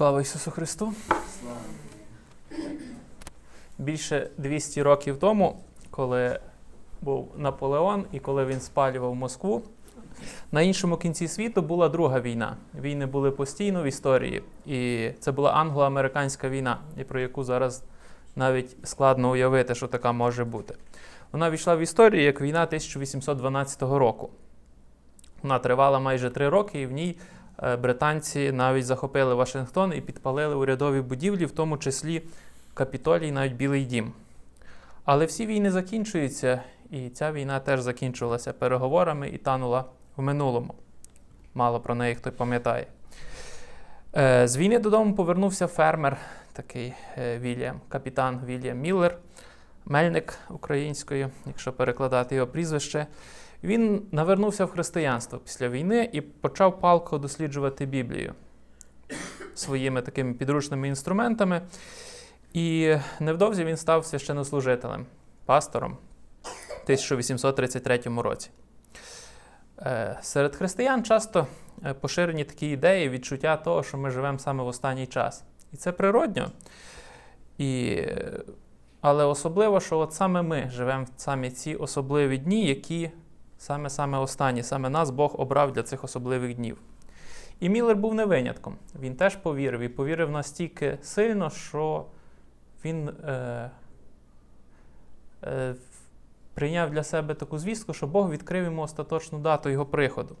Слава Ісусу Христу! Більше 200 років тому, коли був Наполеон і коли він спалював Москву, на іншому кінці світу була друга війна. Війни були постійно в історії. І це була англо-американська війна, і про яку зараз навіть складно уявити, що така може бути. Вона війшла в історію як війна 1812 року. Вона тривала майже три роки, і в ній британці навіть захопили Вашингтон і підпалили урядові будівлі, в тому числі Капітолій, навіть Білий Дім. Але всі війни закінчуються, і ця війна теж закінчувалася переговорами і танула в минулому. Мало про неї хто пам'ятає. Е, З війни додому повернувся фермер, такий е, Вільям, капітан Вільям Міллер, мельник українською, якщо перекладати його прізвище. Він навернувся в християнство після війни і почав палко досліджувати Біблію своїми такими підручними інструментами. І невдовзі він став священнослужителем, пастором в 1833 році. Е, Серед християн часто е, поширені такі ідеї, відчуття того, що ми живемо саме в останній час. І це природньо. І, е, але особливо, що от саме ми живемо в самі ці особливі дні, які саме саме останні, саме нас Бог обрав для цих особливих днів. І Міллер був не винятком. Він теж повірив і повірив настільки сильно, що він е, е, прийняв для себе таку звістку, що Бог відкрив йому остаточну дату його приходу.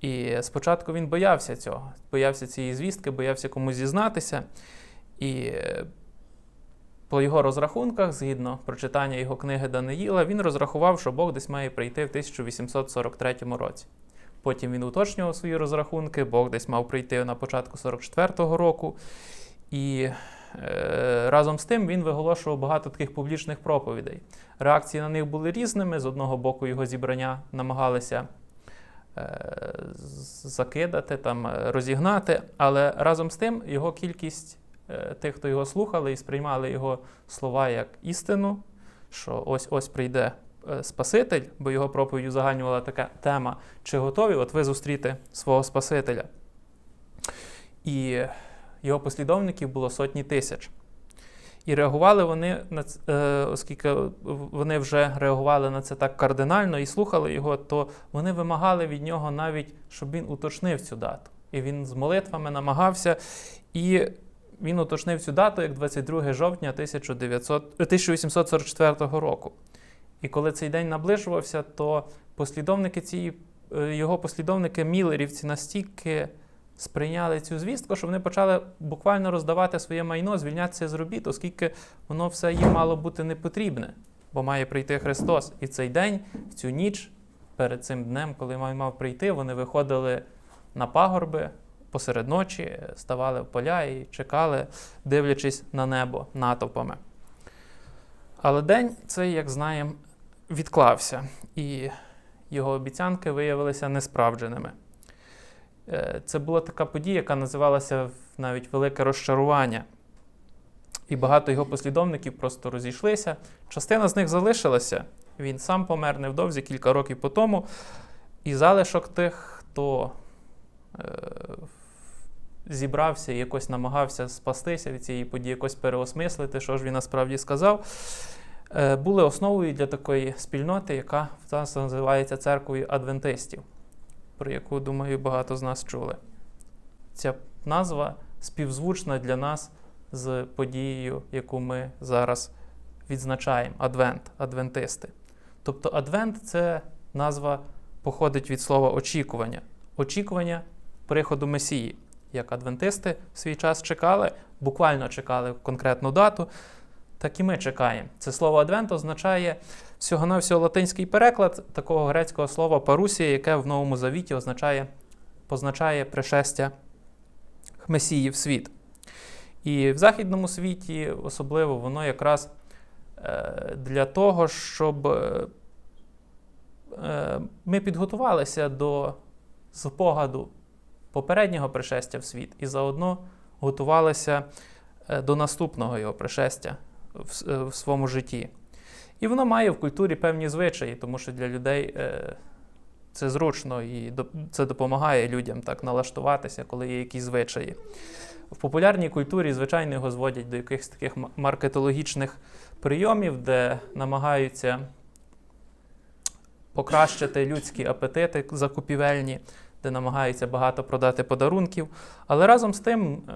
І спочатку він боявся цього, боявся цієї звістки, боявся комусь зізнатися. І е, по його розрахунках, згідно прочитання його книги Даниїла, він розрахував, що Бог десь має прийти в 1843 році. Потім він уточнював свої розрахунки, Бог десь мав прийти на початку 44-го року. І е, разом з тим він виголошував багато таких публічних проповідей. Реакції на них були різними. З одного боку, його зібрання намагалися е, закидати, там, розігнати, але разом з тим його кількість тих, хто його слухали і сприймали його слова як істину, що ось ось прийде е, Спаситель, бо його проповідь узагальнювала така тема, чи готові от ви зустріти свого Спасителя. І його послідовників було сотні тисяч. І реагували вони на е, оскільки вони вже реагували на це так кардинально і слухали його, то вони вимагали від нього навіть, щоб він уточнив цю дату. І він з молитвами намагався, і він уточнив цю дату як 22 жовтня 1900, е, 1844 року. І коли цей день наближувався, то послідовники цієї, е, його послідовники мілерівці настільки сприйняли цю звістку, що вони почали буквально роздавати своє майно, звільнятися з робіт, оскільки воно все їм мало бути не потрібне, бо має прийти Христос. І цей день, в цю ніч, перед цим днем, коли мав прийти, вони виходили на пагорби посеред ночі, ставали в поля і чекали, дивлячись на небо натовпами. Але день цей, як знаємо, відклався, і його обіцянки виявилися несправдженими. Е, Це була така подія, яка називалася навіть велике розчарування. І багато його послідовників просто розійшлися. Частина з них залишилася. Він сам помер невдовзі кілька років по тому. І залишок тих, хто е, зібрався і якось намагався спастися від цієї події, якось переосмислити, що ж він насправді сказав, е, були основою для такої спільноти, яка в нас називається церквою адвентистів про яку, думаю, багато з нас чули. Ця назва співзвучна для нас з подією, яку ми зараз відзначаємо Адвент, адвентисти. Тобто Адвент це назва походить від слова очікування. Очікування приходу Месії. Як адвентисти в свій час чекали, буквально чекали конкретну дату, так і ми чекаємо. Це слово Адвент означає всього-навсього латинський переклад такого грецького слова парусія, яке в Новому Завіті означає, позначає пришестя Месії в світ. І в західному світі особливо воно якраз е, для того, щоб е, е, ми підготувалися до спогаду попереднього пришестя в світ і заодно готувалися е, до наступного його пришестя в, е, в своєму житті. І воно має в культурі певні звичаї, тому що для людей е, це зручно і це допомагає людям так налаштуватися, коли є якісь звичаї. В популярній культурі, звичайно, його зводять до якихось таких маркетологічних прийомів, де намагаються покращити людські апетити закупівельні, де намагаються багато продати подарунків. Але разом з тим е,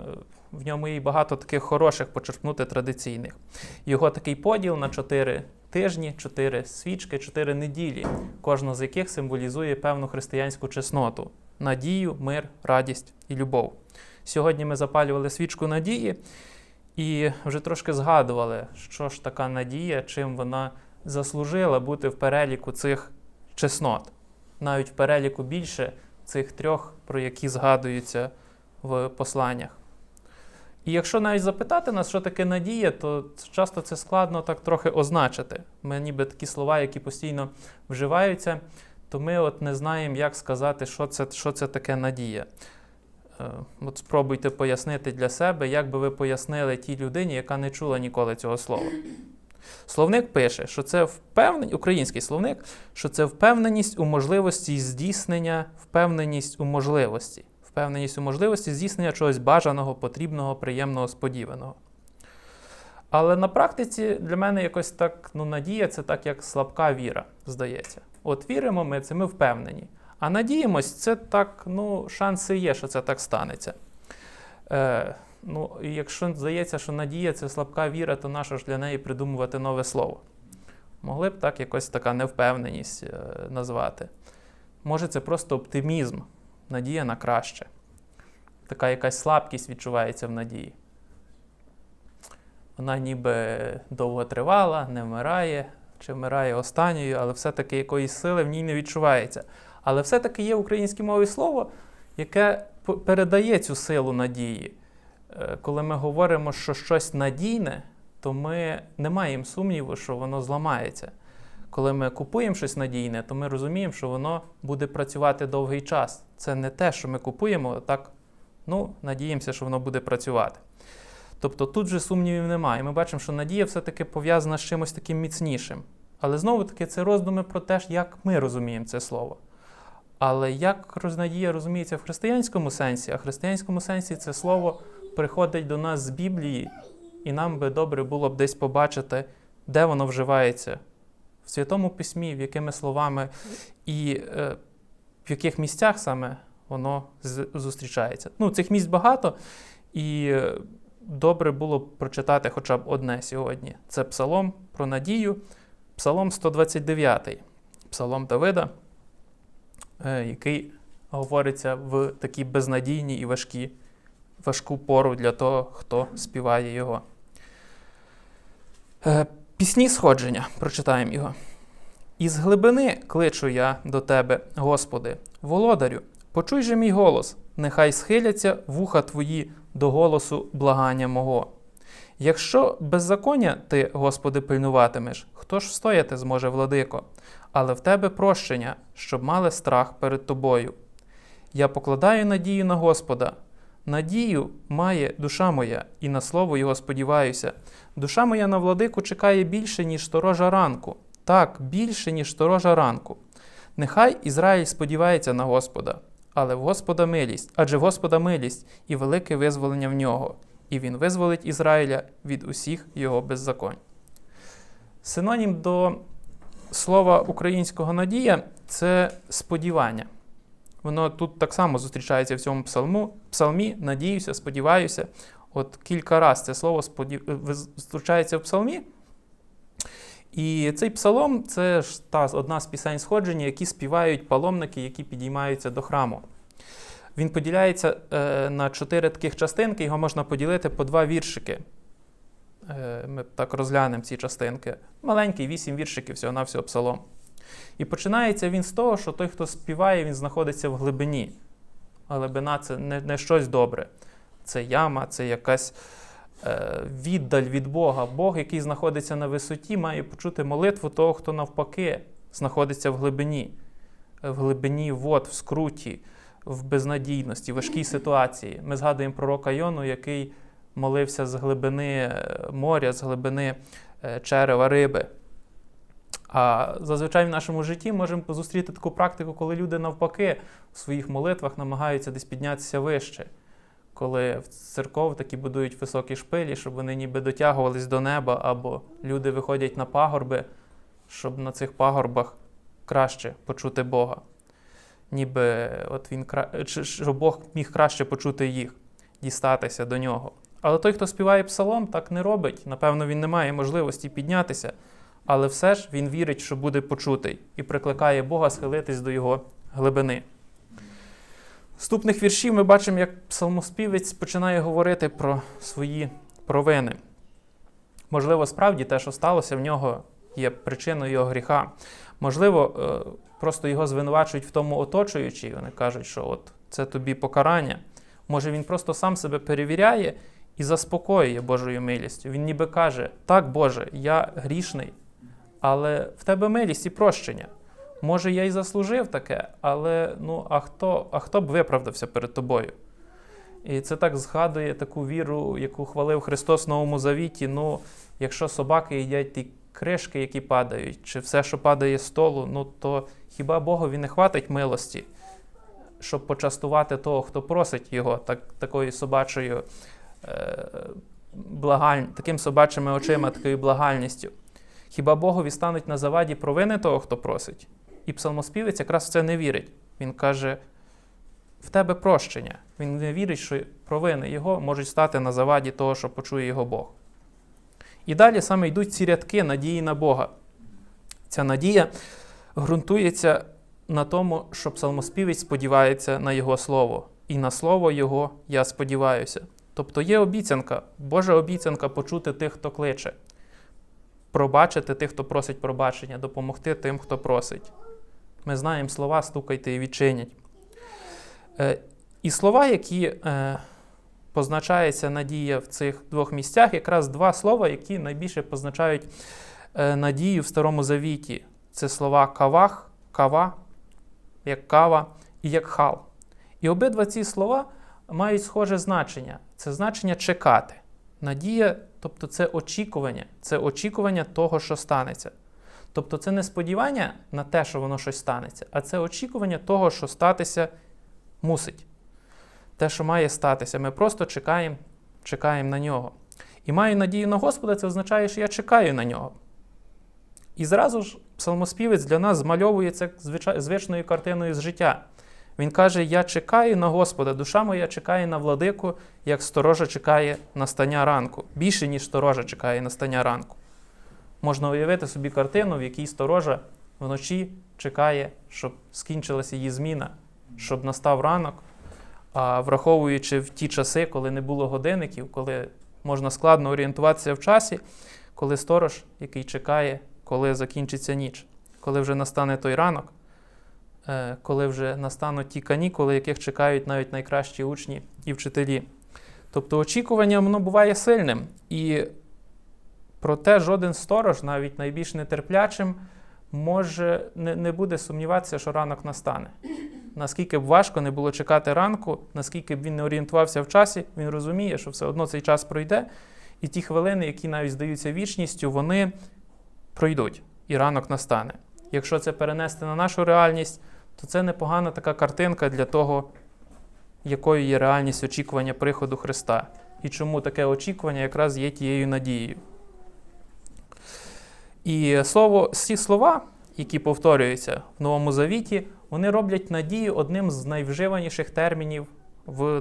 в ньому є багато таких хороших почерпнути традиційних. Його такий поділ на чотири тижні, чотири свічки, чотири неділі, кожна з яких символізує певну християнську чесноту: надію, мир, радість і любов. Сьогодні ми запалювали свічку надії і вже трошки згадували, що ж така надія, чим вона заслужила бути в переліку цих чеснот, навіть в переліку більше цих трьох, про які згадуються в посланнях. І якщо навіть запитати нас, що таке надія, то часто це складно так трохи означити. Ми ніби такі слова, які постійно вживаються, то ми от не знаємо, як сказати, що це, що це таке надія. Е, От спробуйте пояснити для себе, як би ви пояснили тій людині, яка не чула ніколи цього слова. Словник пише, що це впевненість, український словник, що це впевненість у можливості здійснення, впевненість у можливості, впевненість у можливості здійснення чогось бажаного, потрібного, приємного, сподіваного. Але на практиці для мене якось так ну, надія це так, як слабка віра, здається. От віримо ми, це ми впевнені. А надіємось, це так, ну, шанси є, що це так станеться. Е, ну, і якщо здається, що надія це слабка віра, то нащо ж для неї придумувати нове слово? Могли б так якось така невпевненість е, назвати. Може, це просто оптимізм, надія на краще. Така якась слабкість відчувається в надії. Вона ніби довго тривала, не вмирає, чи вмирає останньою, але все-таки якоїсь сили в ній не відчувається. Але все-таки є в українській мові слово, яке передає цю силу надії. Е, Коли ми говоримо, що щось надійне, то ми не маємо сумніву, що воно зламається. Коли ми купуємо щось надійне, то ми розуміємо, що воно буде працювати довгий час. Це не те, що ми купуємо, так ну, надіємося, що воно буде працювати. Тобто тут же сумнівів немає. Ми бачимо, що надія все-таки пов'язана з чимось таким міцнішим. Але знову таки це роздуми про те, як ми розуміємо це слово. Але як надія розуміється в християнському сенсі, а в християнському сенсі це слово приходить до нас з Біблії, і нам би добре було б десь побачити, де воно вживається в Святому Письмі, в якими словами і е, в яких місцях саме воно зустрічається. Ну, цих місць багато, і е, добре було б прочитати хоча б одне сьогодні. Це Псалом про надію, Псалом 129, Псалом Давида, е, який говориться в такі безнадійні і важкі, важку пору для того, хто співає його. Е, Пісні сходження, прочитаємо його. Із глибини кличу я до тебе, Господи, володарю, почуй же мій голос, нехай схиляться вуха твої до голосу благання мого. Якщо беззаконня ти, Господи, пильнуватимеш, хто ж встояти зможе, владико? Але в тебе прощення, щоб мали страх перед тобою. Я покладаю надію на Господа. Надію має душа моя, і на слово Його сподіваюся. Душа моя на владику чекає більше, ніж сторожа ранку. Так, більше, ніж сторожа ранку. Нехай Ізраїль сподівається на Господа, але в Господа милість, адже в Господа милість і велике визволення в нього, і він визволить Ізраїля від усіх його беззаконь. Синонім до слова українського надія це сподівання. Воно тут так само зустрічається в цьому псалму, псалмі, надіюся, сподіваюся. От кілька разів це слово сподів... зустрічається в псалмі. І цей псалом це ж та одна з пісень сходження, які співають паломники, які підіймаються до храму. Він поділяється е, на чотири таких частинки, його можна поділити по два віршики. Е, ми так розглянемо ці частинки. Маленький, вісім віршиків всього-навсього псалом. І починається він з того, що той, хто співає, він знаходиться в глибині. Глибина це не, не щось добре. Це яма, це якась е, віддаль від Бога. Бог, який знаходиться на висоті, має почути молитву того, хто навпаки знаходиться в глибині, Е, в глибині вод, в скруті, в безнадійності, в важкій ситуації. Ми згадуємо пророка Йону, який молився з глибини е, моря, з глибини е, черева риби. А зазвичай в нашому житті можемо зустріти таку практику, коли люди навпаки в своїх молитвах намагаються десь піднятися вище, коли в церков такі будують високі шпилі, щоб вони ніби дотягувались до неба, або люди виходять на пагорби, щоб на цих пагорбах краще почути Бога. Ніби от він щоб Бог міг краще почути їх, дістатися до нього. Але той, хто співає псалом, так не робить. Напевно, він не має можливості піднятися, але все ж він вірить, що буде почутий, і прикликає Бога схилитись до його глибини. Наступних віршів ми бачимо, як псалмоспівець починає говорити про свої провини. Можливо, справді те, що сталося в нього, є причиною його гріха. Можливо, е, просто його звинувачують в тому оточуючі. Вони кажуть, що от це тобі покарання. Може, він просто сам себе перевіряє і заспокоює Божою милістю. Він ніби каже: Так, Боже, я грішний, але в тебе милість і прощення. Може, я й заслужив таке, але ну, а хто, а хто б виправдався перед тобою? І це так згадує таку віру, яку хвалив Христос в Новому Завіті. Ну, якщо собаки їдять ті кришки, які падають, чи все, що падає з столу, ну то хіба Богові не хватить милості, щоб почастувати того, хто просить його, так, такою собачою е, благаль... таким собачими очима, такою благальністю? Хіба Богові стануть на заваді провини того, хто просить? І псалмоспівець якраз в це не вірить. Він каже: в тебе прощення. Він не вірить, що провини його можуть стати на заваді того, що почує його Бог. І далі саме йдуть ці рядки надії на Бога. Ця надія ґрунтується на тому, що псалмоспівець сподівається на Його слово, і на слово Його я сподіваюся. Тобто є обіцянка, Божа обіцянка почути тих, хто кличе, пробачити тих, хто просить пробачення, допомогти тим, хто просить. Ми знаємо слова, стукайте і відчинять. Е, і слова, які е, позначається надія в цих двох місцях, якраз два слова, які найбільше позначають е, надію в Старому Завіті. Це слова кавах, кава, як кава і як хал. І обидва ці слова мають схоже значення. Це значення чекати. Надія, тобто це очікування, це очікування того, що станеться. Тобто це не сподівання на те, що воно щось станеться, а це очікування того, що статися мусить. Те, що має статися, ми просто чекаємо, чекаємо на нього. І маю надію на Господа, це означає, що я чекаю на нього. І зразу ж псалмоспівець для нас змальовує це звичною картиною з життя. Він каже: Я чекаю на Господа, душа моя чекає на владику, як сторожа чекає настання ранку. Більше, ніж сторожа чекає настання ранку. Можна уявити собі картину, в якій сторожа вночі чекає, щоб скінчилася її зміна, щоб настав ранок. А враховуючи в ті часи, коли не було годинників, коли можна складно орієнтуватися в часі, коли сторож, який чекає, коли закінчиться ніч, коли вже настане той ранок, коли вже настануть ті канікули, яких чекають навіть найкращі учні і вчителі. Тобто очікування воно буває сильним. І проте жоден сторож, навіть найбільш нетерплячим, може не, не буде сумніватися, що ранок настане. Наскільки б важко не було чекати ранку, наскільки б він не орієнтувався в часі, він розуміє, що все одно цей час пройде, і ті хвилини, які навіть здаються вічністю, вони пройдуть, і ранок настане. Якщо це перенести на нашу реальність, то це непогана така картинка для того, якою є реальність очікування приходу Христа. І чому таке очікування якраз є тією надією. І слово, ці слова, які повторюються в Новому Завіті, вони роблять надію одним з найвживаніших термінів в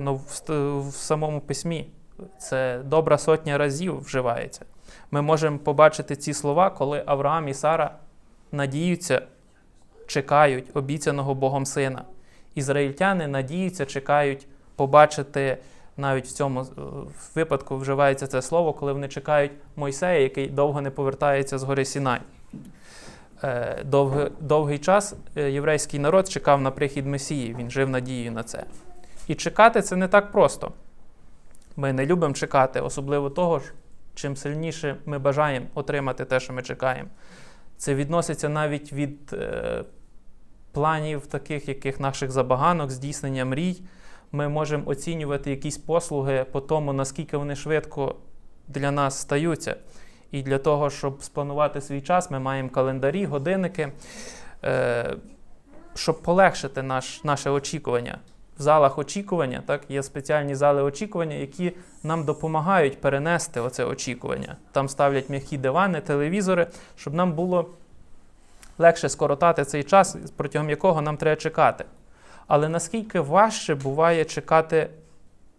в самому письмі. Це добра сотня разів вживається. Ми можемо побачити ці слова, коли Авраам і Сара надіються, чекають обіцяного Богом сина. Ізраїльтяни надіються, чекають побачити навіть в цьому е, випадку вживається це слово, коли вони чекають Мойсея, який довго не повертається з гори Сінай. Е, Довгий, довгий час е, єврейський народ чекав на прихід Месії, він жив надією на це. І чекати це не так просто. Ми не любимо чекати, особливо того чим сильніше ми бажаємо отримати те, що ми чекаємо. Це відноситься навіть від е, планів, таких яких наших забаганок, здійснення мрій. Ми можемо оцінювати якісь послуги по тому, наскільки вони швидко для нас стаються. І для того, щоб спланувати свій час, ми маємо календарі, годинники, е, щоб полегшити наш, наше очікування. В залах очікування так, є спеціальні зали очікування, які нам допомагають перенести оце очікування. Там ставлять м'які дивани, телевізори, щоб нам було легше скоротати цей час, протягом якого нам треба чекати. Але наскільки важче буває чекати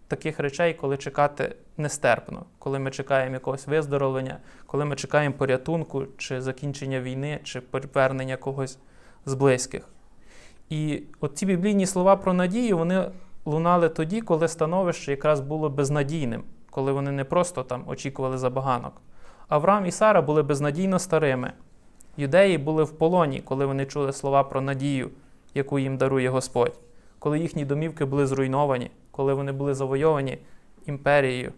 таких речей, коли чекати нестерпно, коли ми чекаємо якогось виздоровлення, коли ми чекаємо порятунку, чи закінчення війни, чи повернення когось з близьких. І от ці біблійні слова про надію, вони лунали тоді, коли становище якраз було безнадійним, коли вони не просто там очікували забаганок. Авраам і Сара були безнадійно старими. Юдеї були в полоні, коли вони чули слова про надію, яку їм дарує Господь, коли їхні домівки були зруйновані, коли вони були завойовані імперією.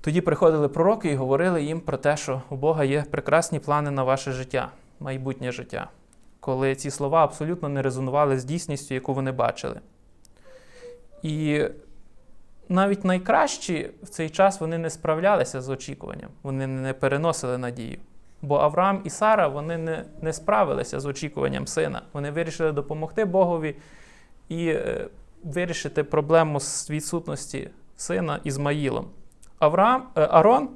Тоді приходили пророки і говорили їм про те, що у Бога є прекрасні плани на ваше життя, майбутнє життя, коли ці слова абсолютно не резонували з дійсністю, яку вони бачили. І навіть найкращі в цей час вони не справлялися з очікуванням, вони не переносили надію. Бо Авраам і Сара вони не, не справилися з очікуванням сина. Вони вирішили допомогти Богові і е, вирішити проблему з відсутності сина Ізмаїлом. Авраам, е, Арон,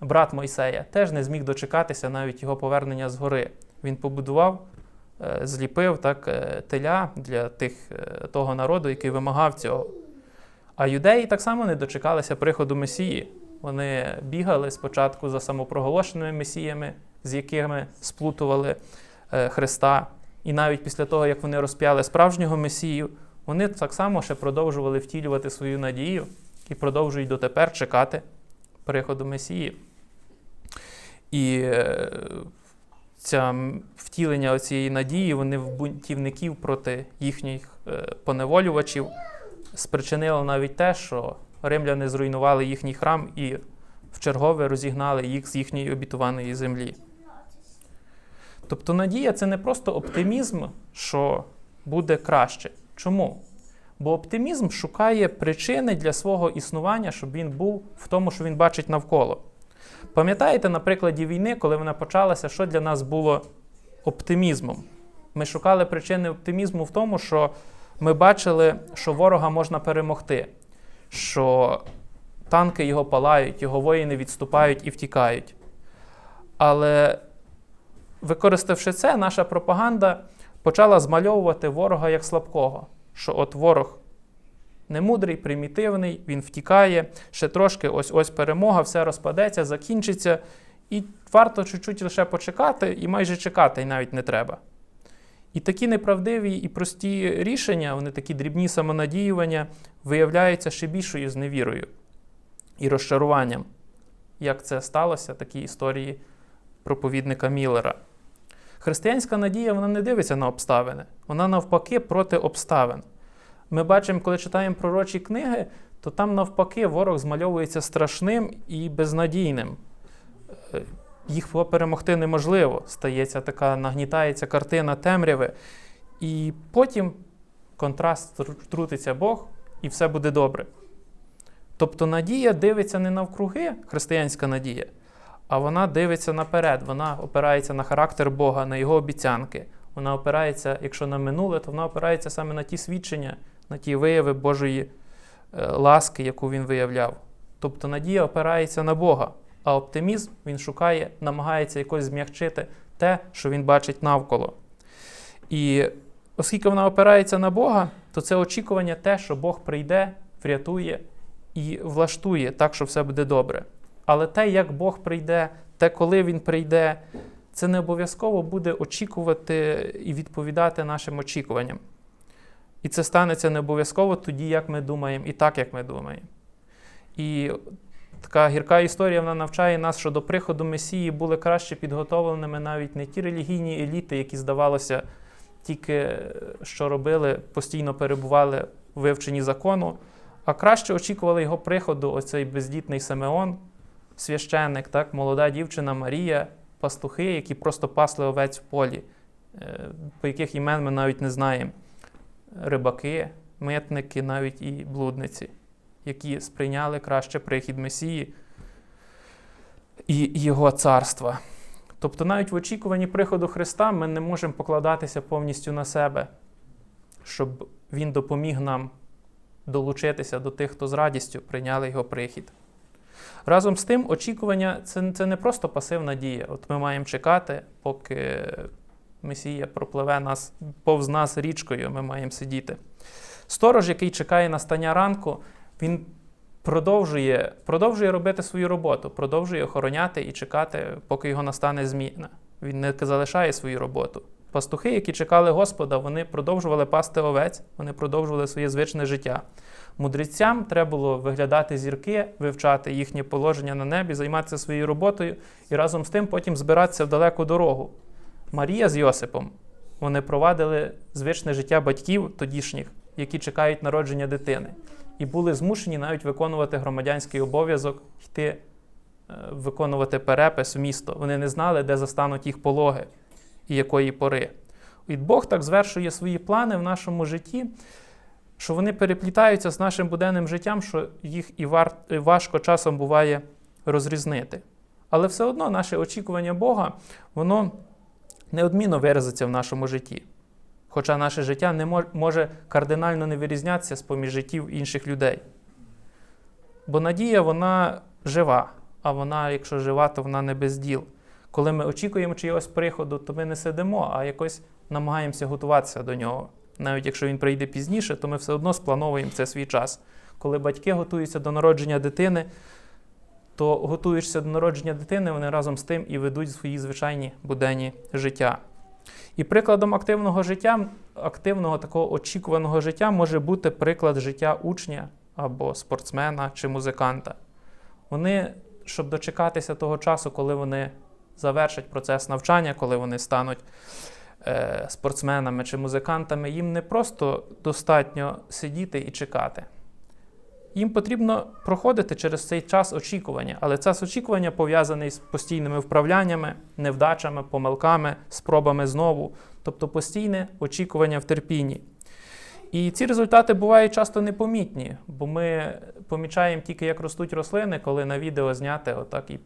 брат Мойсея, теж не зміг дочекатися навіть його повернення з гори. Він побудував, зліпив так, е, теля для тих, е, того народу, який вимагав цього. А юдеї так само не дочекалися приходу Месії. Вони бігали спочатку за самопроголошеними месіями, з якими сплутували е, Христа. І навіть після того, як вони розп'яли справжнього Месію, вони так само ще продовжували втілювати свою надію і продовжують дотепер чекати приходу Месії. І е, ця втілення цієї надії, вони в бунтівників проти їхніх е, поневолювачів спричинило навіть те, що римляни зруйнували їхній храм і вчергове розігнали їх з їхньої обітуваної землі. Тобто надія це не просто оптимізм, що буде краще. Чому? Бо оптимізм шукає причини для свого існування, щоб він був в тому, що він бачить навколо. Пам'ятаєте, на прикладі війни, коли вона почалася, що для нас було оптимізмом? Ми шукали причини оптимізму в тому, що ми бачили, що ворога можна перемогти, що танки його палають, його воїни відступають і втікають. Але використавши це, наша пропаганда почала змальовувати ворога як слабкого. Що от ворог немудрий, примітивний, він втікає, ще трошки ось ось перемога, все розпадеться, закінчиться. І варто чуть-чуть лише почекати, і майже чекати і навіть не треба. І такі неправдиві і прості рішення, вони такі дрібні самонадіювання, виявляються ще більшою зневірою і розчаруванням. Як це сталося, такі історії проповідника Міллера. Християнська надія вона не дивиться на обставини, вона навпаки проти обставин. Ми бачимо, коли читаємо пророчі книги, то там навпаки ворог змальовується страшним і безнадійним. Е, Їх перемогти неможливо. Стається така, нагнітається картина темряви. І потім контраст втрутиться Бог, і все буде добре. Тобто надія дивиться не навкруги, християнська надія, а вона дивиться наперед, вона опирається на характер Бога, на його обіцянки. Вона опирається, якщо на минуле, то вона опирається саме на ті свідчення, на ті вияви Божої е, ласки, яку він виявляв. Тобто надія опирається на Бога, а оптимізм він шукає, намагається якось зм'якчити те, що він бачить навколо. І оскільки вона опирається на Бога, то це очікування те, що Бог прийде, врятує і влаштує так, що все буде добре. Але те, як Бог прийде, те, коли Він прийде, це не обов'язково буде очікувати і відповідати нашим очікуванням. І це станеться не обов'язково тоді, як ми думаємо, і так, як ми думаємо. І така гірка історія вона навчає нас, що до приходу Месії були краще підготовленими навіть не ті релігійні еліти, які, здавалося, тільки е, що робили, постійно перебували в вивченні закону, а краще очікували його приходу оцей бездітний Симеон, священник, так, молода дівчина Марія, пастухи, які просто пасли овець в полі, е, по яких імен ми навіть не знаємо. Рибаки, митники, навіть і блудниці, які сприйняли краще прихід Месії. і Його царства. Тобто, навіть в очікуванні приходу Христа ми не можемо покладатися повністю на себе, щоб Він допоміг нам долучитися до тих, хто з радістю прийняли його прихід. Разом з тим, очікування це, це не просто пасивна дія. От ми маємо чекати, поки Месія пропливе нас повз нас річкою, ми маємо сидіти. Сторож, який чекає настання ранку, він продовжує, продовжує робити свою роботу, продовжує охороняти і чекати, поки його настане зміна. Він не залишає свою роботу. Пастухи, які чекали Господа, вони продовжували пасти овець, вони продовжували своє звичне життя. Мудрецям треба було виглядати зірки, вивчати їхнє положення на небі, займатися своєю роботою і разом з тим потім збиратися в далеку дорогу. Марія з Йосипом вони провадили звичне життя батьків тодішніх, які чекають народження дитини, і були змушені навіть виконувати громадянський обов'язок, йти е, виконувати перепис в місто. Вони не знали, де застануть їх пологи і якої пори. І Бог так звершує свої плани в нашому житті, що вони переплітаються з нашим буденним життям, що їх і важко часом буває розрізнити. Але все одно наше очікування Бога, воно неодмінно виразиться в нашому житті. Хоча наше життя не мож... може кардинально не вирізнятися з поміж життів інших людей. Бо надія, вона жива, а вона, якщо жива, то вона не без діл. Коли ми очікуємо чогось приходу, то ми не сидимо, а якось намагаємося готуватися до нього. Навіть якщо він прийде пізніше, то ми все одно сплановуємо це свій час. Коли батьки готуються до народження дитини, то готуєшся до народження дитини, вони разом з тим і ведуть свої звичайні буденні життя. І прикладом активного життя, активного такого очікуваного життя може бути приклад життя учня або спортсмена чи музиканта. Вони, щоб дочекатися того часу, коли вони завершать процес навчання, коли вони стануть е, спортсменами чи музикантами, їм не просто достатньо сидіти і чекати. Їм потрібно проходити через цей час очікування, але час очікування пов'язаний з постійними вправляннями, невдачами, помилками, спробами знову, тобто постійне очікування в терпінні. І ці результати бувають часто непомітні, бо ми помічаємо тільки, як ростуть рослини, коли на відео зняти отак і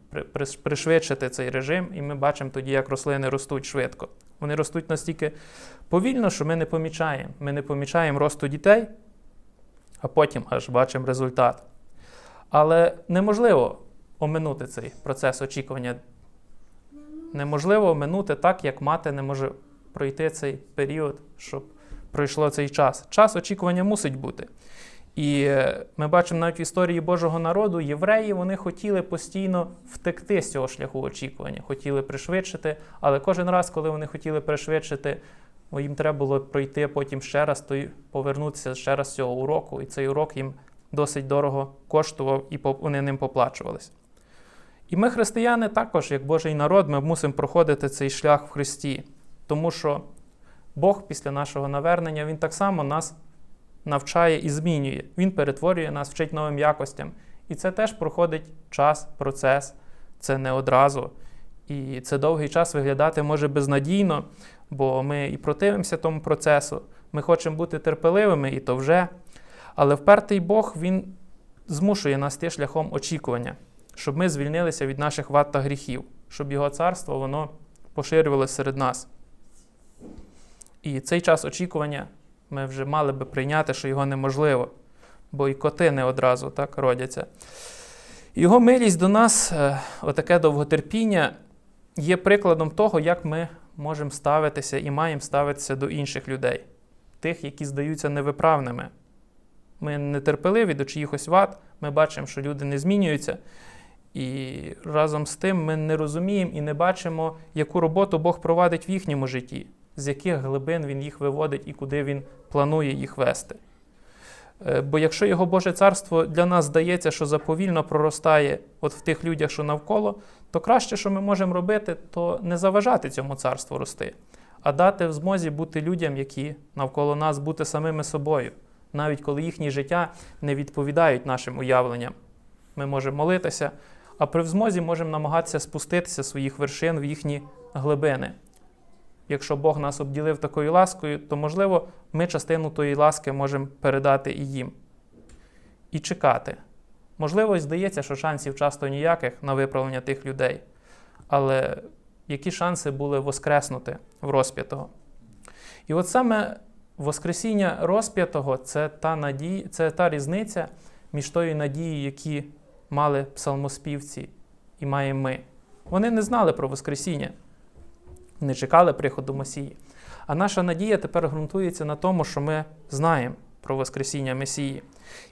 пришвидшити цей режим, і ми бачимо тоді, як рослини ростуть швидко. Вони ростуть настільки повільно, що ми не помічаємо. Ми не помічаємо росту дітей, а потім аж бачимо результат. Але неможливо оминути цей процес очікування. Неможливо оминути так, як мати не може пройти цей період, щоб пройшло цей час. Час очікування мусить бути. І ми бачимо навіть в історії Божого народу, євреї вони хотіли постійно втекти з цього шляху очікування, хотіли пришвидшити, але кожен раз, коли вони хотіли пришвидшити, їм треба було пройти потім ще раз, то й повернутися ще раз цього уроку. І цей урок їм досить дорого коштував, і вони ним поплачувались. І ми, християни, також, як Божий народ, ми мусимо проходити цей шлях в Христі, тому що Бог після нашого навернення Він так само нас навчає і змінює. Він перетворює нас, вчить новим якостям. І це теж проходить час, процес, це не одразу. І це довгий час виглядати може безнадійно, бо ми і противимося тому процесу. Ми хочемо бути терпеливими, і то вже. Але впертий Бог Він змушує нас йти шляхом очікування, щоб ми звільнилися від наших вад та гріхів, щоб Його царство воно поширювалося серед нас. І цей час очікування ми вже мали би прийняти, що його неможливо, бо і коти не одразу так родяться. Його милість до нас, е, отаке довготерпіння, є прикладом того, як ми можемо ставитися і маємо ставитися до інших людей, тих, які здаються невиправними. Ми нетерпеливі до чиїхось вад, ми бачимо, що люди не змінюються. І разом з тим ми не розуміємо і не бачимо, яку роботу Бог провадить в їхньому житті з яких глибин він їх виводить і куди він планує їх вести. Е, бо якщо його Боже царство для нас здається, що заповільно проростає от в тих людях, що навколо, то краще, що ми можемо робити, то не заважати цьому царству рости, а дати в змозі бути людям, які навколо нас бути самими собою, навіть коли їхні життя не відповідають нашим уявленням. Ми можемо молитися, а при змозі можемо намагатися спуститися своїх вершин в їхні глибини якщо Бог нас обділив такою ласкою, то, можливо, ми частину тої ласки можемо передати і їм. І чекати. Можливо, здається, що шансів часто ніяких на виправлення тих людей. Але які шанси були воскреснути в розп'ятого? І от саме Воскресіння розп'ятого це та надія, це та різниця між тою надією, які мали псалмоспівці і маємо ми. Вони не знали про Воскресіння, не чекали приходу Месії. А наша надія тепер ґрунтується на тому, що ми знаємо про Воскресіння Месії.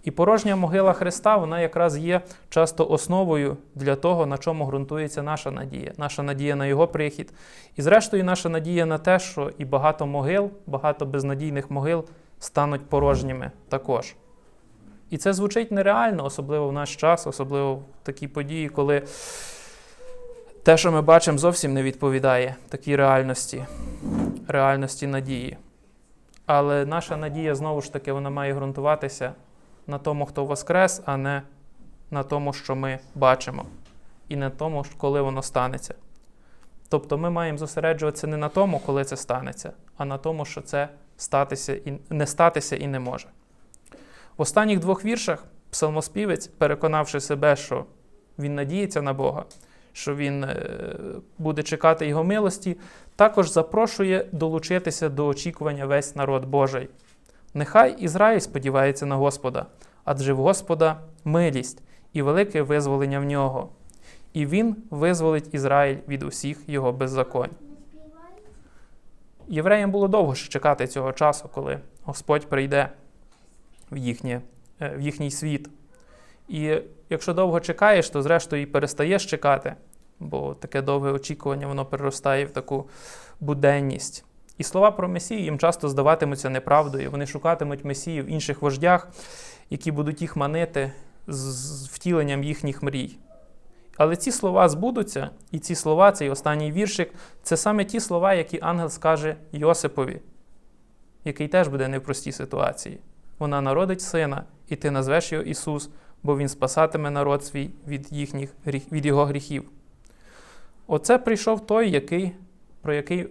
І порожня могила Христа, вона якраз є часто основою для того, на чому ґрунтується наша надія, наша надія на Його прихід. І зрештою, наша надія на те, що і багато могил, багато безнадійних могил стануть порожніми також. І це звучить нереально, особливо в наш час, особливо в такі події, коли те, що ми бачимо, зовсім не відповідає такій реальності, реальності надії. Але наша надія знову ж таки вона має ґрунтуватися на тому, хто воскрес, а не на тому, що ми бачимо, і на тому, коли воно станеться. Тобто ми маємо зосереджуватися не на тому, коли це станеться, а на тому, що це статися і не статися і не може. В останніх двох віршах псалмоспівець, переконавши себе, що він надіється на Бога, що він е, буде чекати Його милості, також запрошує долучитися до очікування весь народ Божий. Нехай Ізраїль сподівається на Господа, адже в Господа милість і велике визволення в нього, і Він визволить Ізраїль від усіх його беззаконь. Євреям було довго ще чекати цього часу, коли Господь прийде в, їхнє, е, в їхній світ. І якщо довго чекаєш, то зрештою і перестаєш чекати, бо таке довге очікування воно переростає в таку буденність. І слова про Месію їм часто здаватимуться неправдою. Вони шукатимуть Месію в інших вождях, які будуть їх манити з втіленням їхніх мрій. Але ці слова збудуться, і ці слова, цей останній віршик, це саме ті слова, які ангел скаже Йосипові, який теж буде не в простій ситуації. Вона народить сина, і ти назвеш його Ісус, бо Він спасатиме народ свій від, їхніх, від його гріхів. Оце прийшов той, який, про який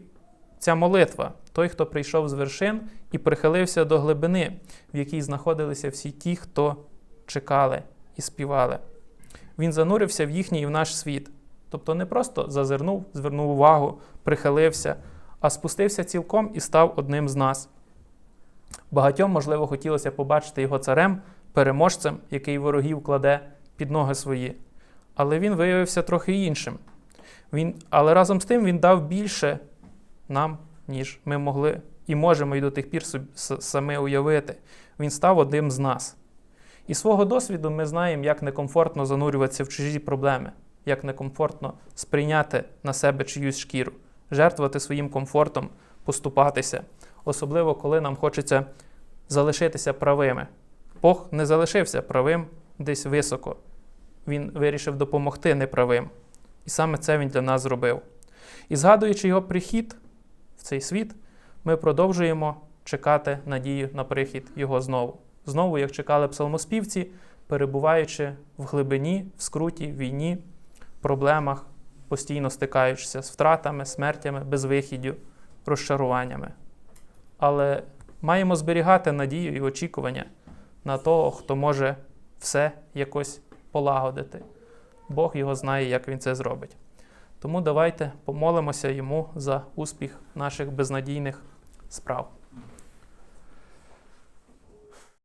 ця молитва, той, хто прийшов з вершин і прихилився до глибини, в якій знаходилися всі ті, хто чекали і співали. Він занурився в їхній і в наш світ. Тобто не просто зазирнув, звернув увагу, прихилився, а спустився цілком і став одним з нас. Багатьом, можливо, хотілося побачити його царем, переможцем, який ворогів кладе під ноги свої. Але він виявився трохи іншим. Він, Але разом з тим він дав більше нам, ніж ми могли і можемо і до тих пір самі уявити. Він став одним з нас. І свого досвіду ми знаємо, як некомфортно занурюватися в чужі проблеми, як некомфортно сприйняти на себе чиюсь шкіру, жертвувати своїм комфортом, поступатися, особливо коли нам хочеться залишитися правими. Бог не залишився правим десь високо. Він вирішив допомогти неправим. І саме це він для нас зробив. І згадуючи його прихід в цей світ, ми продовжуємо чекати надію на прихід Його знову. Знову, як чекали псалмоспівці, перебуваючи в глибині, в скруті, війні, проблемах, постійно стикаючися з втратами, смертями, безвихіддю, розчаруваннями. Але маємо зберігати надію і очікування на того, хто може все якось полагодити. Бог його знає, як він це зробить. Тому давайте помолимося йому за успіх наших безнадійних справ.